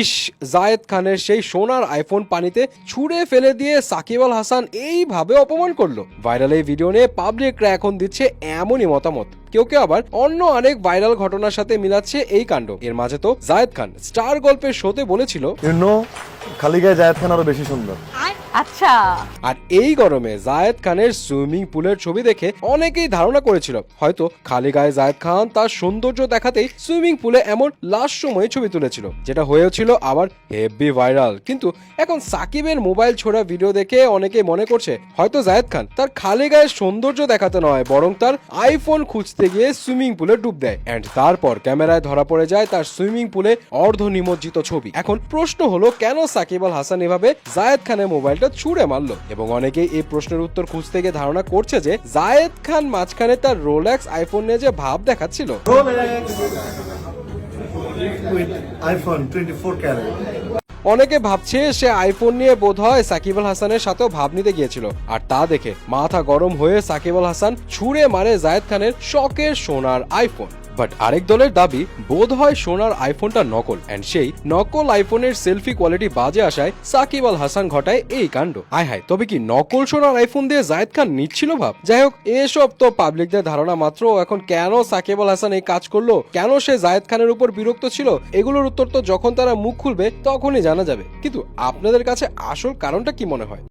ইস জায়েদ খানের সেই সোনার আইফোন পানিতে ছুঁড়ে ফেলে দিয়ে সাকিব আল হাসান এইভাবে অপমান করল। ভাইরাল এই ভিডিও নিয়ে পাবলিকরা এখন দিচ্ছে এমনই মতামত। কেউ কেউ আবার অন্য অনেক ভাইরাল ঘটনার সাথে মিলাচ্ছে এই কাণ্ড। এর মাঝে তো জায়েদ খান স্টার গল্পের শোতে বলেছিল খালি গায়ে জায়েদ খান আরও বেশি সুন্দর। আচ্ছা। আর এই গরমে জায়েদ খানের সুইমিং পুলের ছবি দেখে অনেকেই ধারণা করেছিল, হয়তো খালি গায়ে জায়েদ খান তার সৌন্দর্য দেখাতেই সুইমিং পুলে এমন লাস্ট সময়ে ছবি তুলেছিল, যেটা হয়েছিল আবার হেভি ভাইরাল। কিন্তু এখন সাকিবের মোবাইল ছোড়া ভিডিও দেখে অনেকে মনে করছে, হয়তো জায়েদ খান তার খালি গায়ে সৌন্দর্য দেখাতে নয়, বরং তার আইফোন খুঁজতে গিয়ে সুইমিং পুলে ডুব দেয়। অ্যান্ড তারপর ক্যামেরায় ধরা পড়ে যায় তার সুইমিং পুলে অর্ধ নিমজ্জিত ছবি। এখন প্রশ্ন হলো, কেন সাকিব আল হাসান এভাবে জায়েদ খানের মোবাইলটা ছুঁড়ে মারলো। এবং অনেকেই এই প্রশ্নের উত্তর খুঁজতে গিয়ে ধারণা করছে যে জায়েদ খান মাঝখানে তার রোলেক্স আইফোন নিয়ে যে ভাব দেখাচ্ছিল। Rolex with iPhone 24 carat. অনেকে ভাবছে সে আইফোন নিয়ে বোধ হয় সাকিব আল হাসানের সাথেও ভাব নিতে গিয়েছিল। আর তা দেখে মাথা গরম হয়ে সাকিব আল হাসান ছুঁড়ে মারে জায়েদ খানের শখের সোনার আইফোন বাট আরেক দলের দাবি, বোধ হয় সোনার আইফোনটা নকল। অ্যান্ড সেই নকল আইফোনের সেলফি কোয়ালিটি বাজে আসায় সাকিব আল হাসান ঘটায় এই কাণ্ড। হায় হায়, তবে কি নকল সোনার আইফোন দিয়ে জায়েদ খান নিচ্ছিল ভাব? যাই হোক, এসব তো পাবলিকদের ধারণা মাত্র। এখন কেন সাকিব আল হাসান এই কাজ করল? কেন সে জায়েদ খানের উপর বিরক্ত ছিল? এগুলোর উত্তর তো যখন তারা মুখ খুলবে, তখনই জানা যাবে। কিন্তু আপনাদের কাছে আসল কারণটা কি মনে হয়?